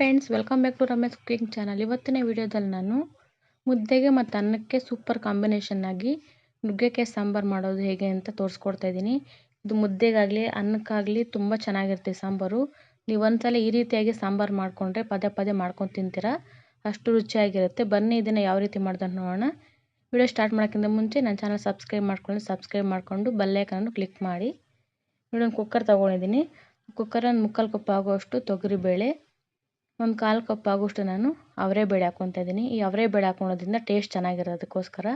Friends welcome back to Ramesh cooking channel ಇವತ್ತಿನ ವಿಡಿಯೋದಲ್ಲಿ ನಾನು ಮುದ್ದೆಗೆ ಮತ್ತು ಅನ್ನಕ್ಕೆ ಸೂಪರ್ ಕಾಂಬಿನೇಷನ್ ಆಗಿ ನುಗ್ಗೆಕಾಯಿ ಸಾಂಬಾರು ಮಾಡೋದು ಹೇಗೆ ಅಂತ ತೋರಿಸ್ಕೊಡ್ತಾ ಇದ್ದೀನಿ. ಇದು ಮುದ್ದೆಗಾಗಲಿ, ಅನ್ನಕ್ಕಾಗಲಿ ತುಂಬ ಚೆನ್ನಾಗಿರುತ್ತೆ ಸಾಂಬಾರು. ನೀವು ಒಂದ್ಸಲ ಈ ರೀತಿಯಾಗಿ ಸಾಂಬಾರು ಮಾಡಿಕೊಂಡ್ರೆ ಪದೇ ಪದೇ ಮಾಡ್ಕೊಂಡು ತಿಂತೀರಾ. ಅಷ್ಟು ರುಚಿಯಾಗಿರುತ್ತೆ. ಬನ್ನಿ ಇದನ್ನು ಯಾವ ರೀತಿ ಮಾಡ್ದಂತ ನೋಡೋಣ. ವಿಡಿಯೋ ಸ್ಟಾರ್ಟ್ ಮಾಡೋಕ್ಕಿಂತ ಮುಂಚೆ ನನ್ನ ಚಾನಲ್ ಸಬ್ಸ್ಕ್ರೈಬ್ ಮಾಡ್ಕೊಂಡು ಸಬ್ಸ್ಕ್ರೈಬ್ ಮಾಡಿಕೊಂಡು ಬೆಲ್ಲೈಕನನ್ನು ಕ್ಲಿಕ್ ಮಾಡಿ. ಒಂದು ಕುಕ್ಕರ್ ತೊಗೊಂಡಿದ್ದೀನಿ. ಕುಕ್ಕರಲ್ಲಿ ಮುಕ್ಕಾಲು ಕಪ್ ಆಗುವಷ್ಟು ತೊಗರಿಬೇಳೆ ಒಂದು ಕಾಲು ಕಪ್ ಆಗುವಷ್ಟು ನಾನು ಅವರೇ ಬೇಳೆ ಹಾಕ್ಕೊತಾ ಇದ್ದೀನಿ ಈ ಅವರೇ ಬೇಳೆ ಹಾಕ್ಕೊಳೋದ್ರಿಂದ ಟೇಸ್ಟ್ ಚೆನ್ನಾಗಿರೋದಕ್ಕೋಸ್ಕರ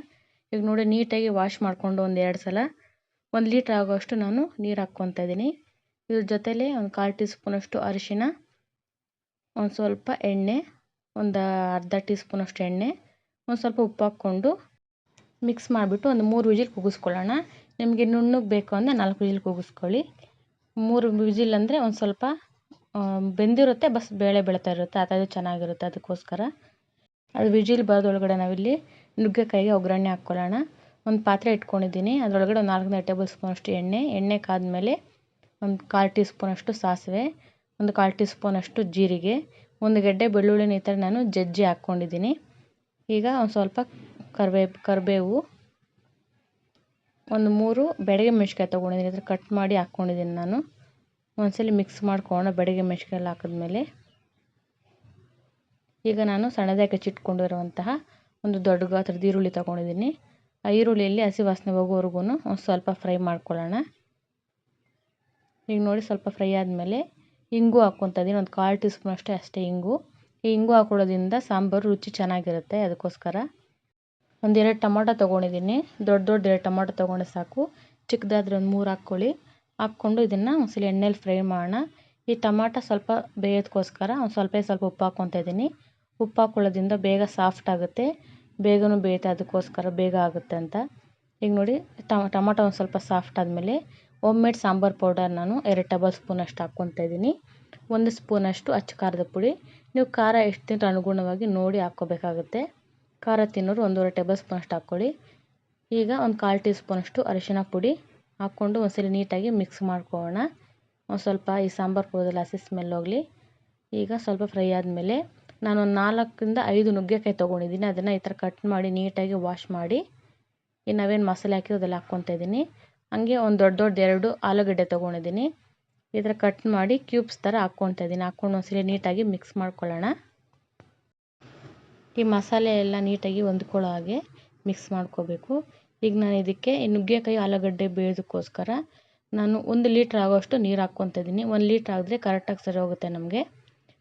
ಈಗ ನೋಡಿ ನೀಟಾಗಿ ವಾಶ್ ಮಾಡಿಕೊಂಡು ಒಂದು ಎರಡು ಸಲ ಒಂದು ಲೀಟ್ರ್ ಆಗೋಷ್ಟು ನಾನು ನೀರು ಹಾಕ್ಕೊತಾ ಇದ್ದೀನಿ ಇದ್ರ ಜೊತೆಲೇ ಒಂದು ಕಾಲು ಟೀ ಸ್ಪೂನಷ್ಟು ಅರಿಶಿನ, ಒಂದು ಸ್ವಲ್ಪ ಎಣ್ಣೆ, ಒಂದು ಅರ್ಧ ಟೀ ಸ್ಪೂನಷ್ಟು ಎಣ್ಣೆ, ಒಂದು ಸ್ವಲ್ಪ ಉಪ್ಪು ಹಾಕ್ಕೊಂಡು ಮಿಕ್ಸ್ ಮಾಡಿಬಿಟ್ಟು ಒಂದು ಮೂರು ವಿಜಿಲ್ ಕೂಗಿಸ್ಕೊಳ್ಳೋಣ. ನಿಮಗೆ ನುಣ್ಣಗೆ ಬೇಕು ಅಂದರೆ ನಾಲ್ಕು ವಿಜಿಲ್ ಕೂಗಿಸ್ಕೊಳ್ಳಿ. ಮೂರು ವಿಜಿಲ್ ಅಂದರೆ ಒಂದು ಸ್ವಲ್ಪ ಬೆಂದಿರುತ್ತೆ, ಬಸ್ ಬೇಳೆ ಬೆಳೀತಾ ಇರುತ್ತೆ, ಆ ಥರದ್ದು ಚೆನ್ನಾಗಿರುತ್ತೆ ಅದಕ್ಕೋಸ್ಕರ. ಅದು ವಿಜಿಲ್ ಬರೋದ್ರೊಳಗಡೆ ನಾವಿಲ್ಲಿ ನುಗ್ಗೆಕಾಯಿಗೆ ಒಗ್ಗರಣೆ ಹಾಕ್ಕೊಳ್ಳೋಣ. ಒಂದು ಪಾತ್ರೆ ಇಟ್ಕೊಂಡಿದ್ದೀನಿ, ಅದರೊಳಗಡೆ ಒಂದು ನಾಲ್ಕನೇ ಟೇಬಲ್ ಸ್ಪೂನಷ್ಟು ಎಣ್ಣೆ ಎಣ್ಣೆ ಕಾದಮೇಲೆ ಒಂದು ಕಾಲು ಟೀ ಸ್ಪೂನಷ್ಟು ಸಾಸಿವೆ, ಒಂದು ಕಾಲು ಟೀ ಸ್ಪೂನಷ್ಟು ಜೀರಿಗೆ, ಒಂದು ಗೆಡ್ಡೆ ಬೆಳ್ಳುಳ್ಳಿನ ಈ ಥರ ನಾನು ಜಜ್ಜಿ ಹಾಕ್ಕೊಂಡಿದ್ದೀನಿ. ಈಗ ಒಂದು ಸ್ವಲ್ಪ ಕರಿಬೇ ಕರಿಬೇವು, ಒಂದು ಮೂರು ಬೆಡಗೆ ಮೆಣ್ಸಿಕಾಯಿ ತೊಗೊಂಡಿದ್ದೀನಿ ಥರ ಕಟ್ ಮಾಡಿ ಹಾಕ್ಕೊಂಡಿದ್ದೀನಿ ನಾನು. ಒಂದ್ಸಲ ಮಿಕ್ಸ್ ಮಾಡ್ಕೊಳ್ಳೋಣ ಬೆಳಗ್ಗೆ ಮೆಣ್ಸಿಕಾಯಿ ಎಲ್ಲ ಹಾಕಿದ್ಮೇಲೆ ಈಗ ನಾನು ಸಣ್ಣದಾಗಿ ಹೆಚ್ಚಿಟ್ಕೊಂಡಿರುವಂತಹ ಒಂದು ದೊಡ್ಡ ಗಾತ್ರದ ಈರುಳ್ಳಿ ತೊಗೊಂಡಿದ್ದೀನಿ. ಆ ಈರುಳ್ಳಿಯಲ್ಲಿ ಹಸಿ ವಾಸನೆ ಹೋಗೋವರೆಗೂ ಒಂದು ಸ್ವಲ್ಪ ಫ್ರೈ ಮಾಡ್ಕೊಳ್ಳೋಣ. ಈಗ ನೋಡಿ ಸ್ವಲ್ಪ ಫ್ರೈ ಆದಮೇಲೆ ಇಂಗು ಹಾಕ್ಕೊತ ಇದ್ದೀನಿ ಒಂದು ಕಾಲು ಟೀ ಸ್ಪೂನ್ ಅಷ್ಟೇ ಅಷ್ಟೇ ಇಂಗು. ಈ ಇಂಗು ಹಾಕೊಳ್ಳೋದ್ರಿಂದ ಸಾಂಬಾರು ರುಚಿ ಚೆನ್ನಾಗಿರುತ್ತೆ ಅದಕ್ಕೋಸ್ಕರ. ಒಂದೆರಡು ಟೊಮೊಟೊ ತೊಗೊಂಡಿದ್ದೀನಿ. ದೊಡ್ಡ ದೊಡ್ಡ ಎರಡು ಟೊಮೊಟೊ ತೊಗೊಂಡ್ರೆ ಸಾಕು. ಚಿಕ್ಕದಾದ್ರೆ ಒಂದು ಮೂರು ಹಾಕ್ಕೊಳ್ಳಿ. ಹಾಕ್ಕೊಂಡು ಇದನ್ನು ಒಂದ್ಸಲ ಎಣ್ಣೆಲಿ ಫ್ರೈ ಮಾಡೋಣ. ಈ ಟಮಾಟ ಸ್ವಲ್ಪ ಬೇಯೋದಕ್ಕೋಸ್ಕರ ಒಂದು ಸ್ವಲ್ಪ ಸ್ವಲ್ಪ ಉಪ್ಪು ಹಾಕ್ಕೊತಾ ಇದ್ದೀನಿ ಉಪ್ಪು ಹಾಕ್ಕೊಳ್ಳೋದ್ರಿಂದ ಬೇಗ ಸಾಫ್ಟ್ ಆಗುತ್ತೆ. ಬೇಗನೂ ಬೇಯುತ್ತೆ, ಅದಕ್ಕೋಸ್ಕರ ಬೇಗ ಆಗುತ್ತೆ ಅಂತ. ಈಗ ನೋಡಿ ಟಮಾಟ ಒಂದು ಸ್ವಲ್ಪ ಸಾಫ್ಟ್ ಆದಮೇಲೆ ಮೇಡ್ ಸಾಂಬಾರು ಪೌಡರ್ ನಾನು ಎರಡು ಟೇಬಲ್ ಸ್ಪೂನಷ್ಟು ಹಾಕ್ಕೊತಾ ಇದ್ದೀನಿ ಒಂದು ಸ್ಪೂನಷ್ಟು ಅಚ್ಚ ಖಾರದ ಪುಡಿ. ನೀವು ಖಾರ ಎಷ್ಟು ತಿಂದ್ರೆ ಅನುಗುಣವಾಗಿ ನೋಡಿ ಹಾಕ್ಕೋಬೇಕಾಗುತ್ತೆ. ಖಾರ ತಿನ್ನೋರು ಒಂದೂವರೆ ಟೇಬಲ್ ಸ್ಪೂನಷ್ಟು ಹಾಕ್ಕೊಳ್ಳಿ. ಈಗ ಒಂದು ಕಾಲು ಟೀ ಸ್ಪೂನಷ್ಟು ಅರಿಶಿನ ಪುಡಿ. ಹಾಕ್ಕೊಂಡು ಒಂದ್ಸಲ ನೀಟಾಗಿ ಮಿಕ್ಸ್ ಮಾಡ್ಕೊಳ್ಳೋಣ. ಒಂದು ಸ್ವಲ್ಪ ಈ ಸಾಂಬಾರು ಪೌಡರ್ ಹಸಿ ಸ್ಮೆಲ್ ಹೋಗಲಿ. ಈಗ ಸ್ವಲ್ಪ ಫ್ರೈ ಆದಮೇಲೆ ನಾನು ಒಂದು ನಾಲ್ಕರಿಂದ ಐದು ನುಗ್ಗೆಕಾಯಿ ತೊಗೊಂಡಿದ್ದೀನಿ. ಅದನ್ನು ಈ ಥರ ಕಟ್ ಮಾಡಿ ನೀಟಾಗಿ ವಾಶ್ ಮಾಡಿ. ಈ ನಾವೇನು ಮಸಾಲೆ ಹಾಕಿ ಅದೆಲ್ಲ ಹಾಕ್ಕೊತಾ ಇದ್ದೀನಿ. ಹಾಗೆ ಒಂದು ದೊಡ್ಡ ದೊಡ್ಡ ಎರಡು ಆಲೂಗಡ್ಡೆ ತೊಗೊಂಡಿದ್ದೀನಿ. ಈ ಥರ ಕಟ್ ಮಾಡಿ ಕ್ಯೂಬ್ಸ್ ಥರ ಹಾಕ್ಕೊತಾ ಇದ್ದೀನಿ. ಹಾಕ್ಕೊಂಡು ಒಂದ್ಸಲ ನೀಟಾಗಿ ಮಿಕ್ಸ್ ಮಾಡ್ಕೊಳ್ಳೋಣ. ಈ ಮಸಾಲೆ ಎಲ್ಲ ನೀಟಾಗಿ ಹೊಂದ್ಕೊಳ್ಳೋ ಹಾಗೆ ಮಿಕ್ಸ್ ಮಾಡ್ಕೋಬೇಕು. ಈಗ ನಾನು ಇದಕ್ಕೆ ನುಗ್ಗೆಕಾಯಿ ಆಲೂಗಡ್ಡೆ ಬೇಯೋದಕ್ಕೋಸ್ಕರ ನಾನು ಒಂದು ಲೀಟ್ರ್ ಆಗೋಷ್ಟು ನೀರು ಹಾಕ್ಕೊತ ಇದ್ದೀನಿ ಒಂದು ಲೀಟ್ರ್ ಆದರೆ ಕರೆಕ್ಟಾಗಿ ಸರಿ ಹೋಗುತ್ತೆ ನಮಗೆ.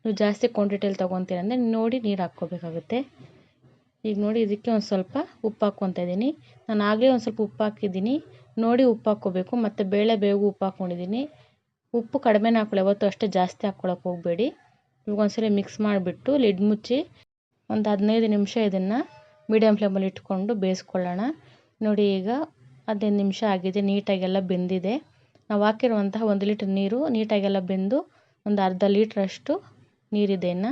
ನೀವು ಜಾಸ್ತಿ ಕ್ವಾಂಟಿಟಿಯಲ್ಲಿ ತೊಗೊತೀರ ಅಂದರೆ ನೋಡಿ ನೀರು ಹಾಕ್ಕೋಬೇಕಾಗುತ್ತೆ. ಈಗ ನೋಡಿ ಇದಕ್ಕೆ ಒಂದು ಸ್ವಲ್ಪ ಉಪ್ಪು ಹಾಕ್ಕೊತ ಇದ್ದೀನಿ ನಾನು ಆಗಲೇ ಒಂದು ಸ್ವಲ್ಪ ಉಪ್ಪು ಹಾಕಿದ್ದೀನಿ. ನೋಡಿ ಉಪ್ಪು ಹಾಕ್ಕೋಬೇಕು. ಮತ್ತು ಬೇಳೆ ಬೇವು ಉಪ್ಪು ಹಾಕ್ಕೊಂಡಿದ್ದೀನಿ ಉಪ್ಪು ಕಡಿಮೆನೇ ಹಾಕ್ಕೊಳ್ಳಿ ಯಾವತ್ತೂ ಅಷ್ಟೇ ಜಾಸ್ತಿ ಹಾಕ್ಕೊಳಕ್ಕೆ ಹೋಗಬೇಡಿ. ಇವಾಗ ಒಂದ್ಸಲ ಮಿಕ್ಸ್ ಮಾಡಿಬಿಟ್ಟು ಲಿಡ್ ಮುಚ್ಚಿ ಒಂದು ಹದಿನೈದು ನಿಮಿಷ ಇದನ್ನು ಮೀಡಿಯಮ್ ಫ್ಲೇಮಲ್ಲಿ ಇಟ್ಕೊಂಡು ಬೇಯಿಸ್ಕೊಳ್ಳೋಣ. ನೋಡಿ ಈಗ ಹದಿನೈದು ನಿಮಿಷ ಆಗಿದೆ, ನೀಟಾಗೆಲ್ಲ ಬೆಂದಿದೆ. ನಾವು ಹಾಕಿರುವಂತಹ ಒಂದು ಲೀಟ್ರ್ ನೀರು ನೀಟಾಗೆಲ್ಲ ಬೆಂದು ಒಂದು ಅರ್ಧ ಲೀಟ್ರಷ್ಟು ನೀರಿದೆ ಇನ್ನು.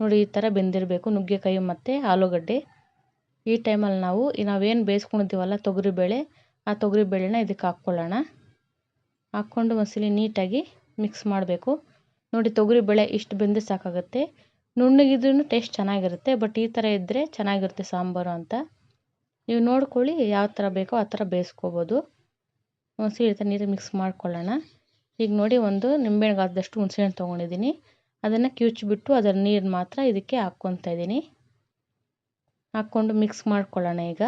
ನೋಡಿ ಈ ಥರ ಬೆಂದಿರಬೇಕು, ನುಗ್ಗೆಕಾಯಿ ಮತ್ತು ಆಲೂಗಡ್ಡೆ. ಈ ಟೈಮಲ್ಲಿ ನಾವು ನಾವೇನು ಬೇಯಿಸ್ಕೊಂಡಿದ್ದೀವಲ್ಲ ತೊಗರಿಬೇಳೆ, ಆ ತೊಗರಿಬೇಳೆನ ಇದಕ್ಕೆ ಹಾಕ್ಕೊಳ್ಳೋಣ. ಹಾಕ್ಕೊಂಡು ಒಂದ್ಸಲ ನೀಟಾಗಿ ಮಿಕ್ಸ್ ಮಾಡಬೇಕು. ನೋಡಿ ತೊಗರಿಬೇಳೆ ಇಷ್ಟು ಬೆಂದು ಸಾಕಾಗುತ್ತೆ. ನುಣ್ಣಗಿದ್ರೂ ಟೇಸ್ಟ್ ಚೆನ್ನಾಗಿರುತ್ತೆ ಬಟ್ ಈ ಥರ ಇದ್ದರೆ ಚೆನ್ನಾಗಿರುತ್ತೆ ಸಾಂಬಾರು ಅಂತ. ನೀವು ನೋಡ್ಕೊಳ್ಳಿ ಯಾವ ಥರ ಬೇಕೋ ಆ ಥರ ಬೇಯಿಸ್ಕೋಬೋದು. ಥರ ನೀರು ಮಿಕ್ಸ್ ಮಾಡ್ಕೊಳ್ಳೋಣ. ಈಗ ನೋಡಿ ಒಂದು ನಿಂಬೆಣ್ಗಾದಷ್ಟು ಹುಣ್ಸೆ ಹಣ್ಣು ತೊಗೊಂಡಿದ್ದೀನಿ. ಅದನ್ನು ಕಿವುಚ್ಬಿಟ್ಟು ಅದರ ನೀರು ಮಾತ್ರ ಇದಕ್ಕೆ ಹಾಕ್ಕೊತಾ ಇದ್ದೀನಿ. ಹಾಕ್ಕೊಂಡು ಮಿಕ್ಸ್ ಮಾಡ್ಕೊಳ್ಳೋಣ ಈಗ.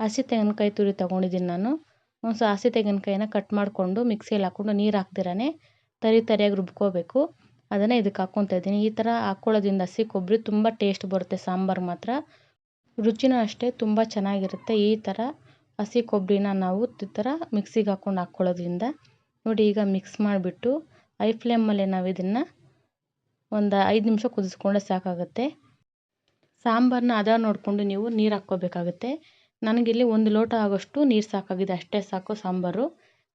ಹಸಿ ತೆಂಗಿನಕಾಯಿ ತುರಿ ತೊಗೊಂಡಿದ್ದೀನಿ ನಾನು. ಒಂದು ಹಸಿ ತೆಂಗಿನಕಾಯಿನ ಕಟ್ ಮಾಡಿಕೊಂಡು ಮಿಕ್ಸಿಯಲ್ಲಿ ಹಾಕ್ಕೊಂಡು ನೀರು ಹಾಕ್ದಿರೇ ತರಿ ತರಿಯಾಗಿ ರುಬ್ಕೋಬೇಕು. ಅದನ್ನು ಇದಕ್ಕೆ ಹಾಕ್ಕೊತಾ ಇದ್ದೀನಿ. ಈ ಥರ ಹಾಕ್ಕೊಳ್ಳೋದ್ರಿಂದ ಹಸಿ ಕೊಬ್ಬರಿ ತುಂಬ ಟೇಸ್ಟ್ ಬರುತ್ತೆ ಸಾಂಬಾರು ಮಾತ್ರ. ರುಚಿನೂ ಅಷ್ಟೇ, ತುಂಬ ಚೆನ್ನಾಗಿರುತ್ತೆ. ಈ ಥರ ಹಸಿ ಕೊಬ್ಬರಿನ ನಾವು ಈ ಥರ ಮಿಕ್ಸಿಗೆ ಹಾಕ್ಕೊಂಡು ಹಾಕ್ಕೊಳ್ಳೋದ್ರಿಂದ ನೋಡಿ ಈಗ ಮಿಕ್ಸ್ ಮಾಡಿಬಿಟ್ಟು ಐ ಫ್ಲೇಮಲ್ಲಿ ನಾವು ಇದನ್ನು ಒಂದು ಐದು ನಿಮಿಷ ಕುದಿಸ್ಕೊಂಡ್ರೆ ಸಾಕಾಗುತ್ತೆ. ಸಾಂಬಾರನ್ನ ಅದ ನೋಡಿಕೊಂಡು ನೀವು ನೀರು ಹಾಕ್ಕೋಬೇಕಾಗುತ್ತೆ. ನನಗಿಲ್ಲಿ ಒಂದು ಲೋಟ ಆಗೋಷ್ಟು ನೀರು ಸಾಕಾಗಿದೆ. ಅಷ್ಟೇ ಸಾಕು ಸಾಂಬಾರು.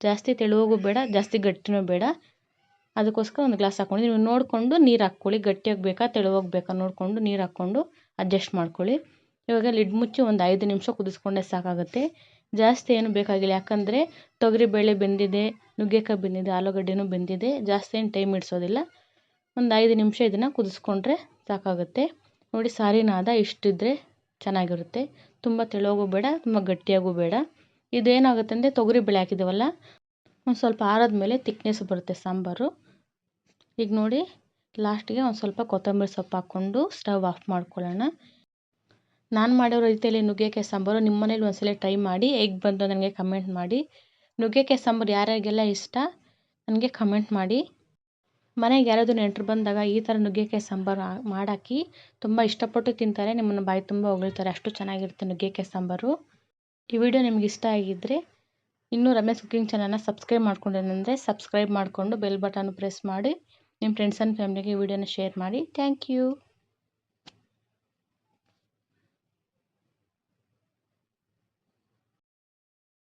ಜಾಸ್ತಿ ತೆಳುವಾಗೂ ಬೇಡ, ಜಾಸ್ತಿ ಗಟ್ಟಿನೂ ಬೇಡ. ಅದಕ್ಕೋಸ್ಕರ ಒಂದು ಗ್ಲಾಸ್ ಹಾಕ್ಕೊಂಡು ನೀವು ನೋಡಿಕೊಂಡು ನೀರು ಹಾಕ್ಕೊಳ್ಳಿ. ಗಟ್ಟಿಯಾಗಿ ಬೇಕಾ ನೋಡಿಕೊಂಡು ನೀರು ಹಾಕ್ಕೊಂಡು ಅಡ್ಜಸ್ಟ್ ಮಾಡ್ಕೊಳ್ಳಿ. ಇವಾಗ ಲಿಡ್ ಮುಚ್ಚಿ ಒಂದು ಐದು ನಿಮಿಷ ಕುದಿಸ್ಕೊಂಡ್ರೆ ಸಾಕಾಗುತ್ತೆ. ಜಾಸ್ತಿ ಏನು ಬೇಕಾಗಿಲ್ಲ. ಯಾಕಂದರೆ ತೊಗರಿಬೇಳೆ ಬೆಂದಿದೆ, ನುಗ್ಗೆಕಾಯಿ ಬೆಂದಿದೆ, ಆಲೂಗಡ್ಡೆನೂ ಬೆಂದಿದೆ. ಜಾಸ್ತಿ ಏನು ಟೈಮ್ ಇಡಿಸೋದಿಲ್ಲ. ಒಂದು ಐದು ನಿಮಿಷ ಇದನ್ನು ಕುದಿಸ್ಕೊಂಡ್ರೆ ಸಾಕಾಗುತ್ತೆ. ನೋಡಿ ಸಾರಿನಾದ ಇಷ್ಟಿದ್ರೆ ಚೆನ್ನಾಗಿರುತ್ತೆ. ತುಂಬ ತೆಳುವಾಗೂ ಬೇಡ, ತುಂಬ ಗಟ್ಟಿಯಾಗೂ ಬೇಡ. ಇದೇನಾಗುತ್ತೆ ಅಂದರೆ ತೊಗರಿಬೇಳೆ ಹಾಕಿದ್ದೀವಲ್ಲ ಒಂದು ಸ್ವಲ್ಪ ಆರದ ಮೇಲೆ ತಿಕ್ನೆಸ್ ಬರುತ್ತೆ ಸಾಂಬಾರು. ಈಗ ನೋಡಿ ಲಾಸ್ಟಿಗೆ ಒಂದು ಸ್ವಲ್ಪ ಕೊತ್ತಂಬರಿ ಸೊಪ್ಪು ಹಾಕ್ಕೊಂಡು ಸ್ಟವ್ ಆಫ್ ಮಾಡ್ಕೊಳ್ಳೋಣ. ನಾನು ಮಾಡಿರೋ ರೀತಿಯಲ್ಲಿ ನುಗ್ಗೆಕಾಯಿ ಸಾಂಬಾರು ನಿಮ್ಮ ಮನೇಲಿ ಒಂದ್ಸಲ ಟ್ರೈ ಮಾಡಿ, ಹೇಗೆ ಬಂತು ನನಗೆ ಕಮೆಂಟ್ ಮಾಡಿ. ನುಗ್ಗೆಕಾಯಿ ಸಾಂಬಾರು ಯಾರ್ಯಾರಿಗೆಲ್ಲ ಇಷ್ಟ, ನನಗೆ ಕಮೆಂಟ್ ಮಾಡಿ. ಮನೆಗೆ ಯಾರಾದರೂ ನೆಂಟರು ಬಂದಾಗ ಈ ಥರ ನುಗ್ಗೆಕಾಯಿ ಸಾಂಬಾರು ಮಾಡಾಕಿ ತುಂಬ ಇಷ್ಟಪಟ್ಟು ತಿಂತಾರೆ, ನಿಮ್ಮನ್ನು ಬಾಯಿ ತುಂಬ ಹೊಗಳ್ತಾರೆ, ಅಷ್ಟು ಚೆನ್ನಾಗಿರುತ್ತೆ ನುಗ್ಗೆಕಾಯಿ ಸಾಂಬಾರು ಈ ವಿಡಿಯೋ ನಿಮ್ಗೆ ಇಷ್ಟ ಆಗಿದ್ದರೆ ಇನ್ನೂ ರಮೇಶ್ ಕುಕಿಂಗ್ ಚಾನಲ್ನ ಸಬ್ಸ್ಕ್ರೈಬ್ ಮಾಡ್ಕೊಂಡೇನೆಂದರೆ ಸಬ್ಸ್ಕ್ರೈಬ್ ಮಾಡಿಕೊಂಡು ಬೆಲ್ ಬಟನ್ ಪ್ರೆಸ್ ಮಾಡಿ ನಿಮ್ಮ ಫ್ರೆಂಡ್ಸ್ ಆ್ಯಂಡ್ ಫ್ಯಾಮಿಲಿಗೆ ವಿಡಿಯೋನ ಶೇರ್ ಮಾಡಿ. Thank you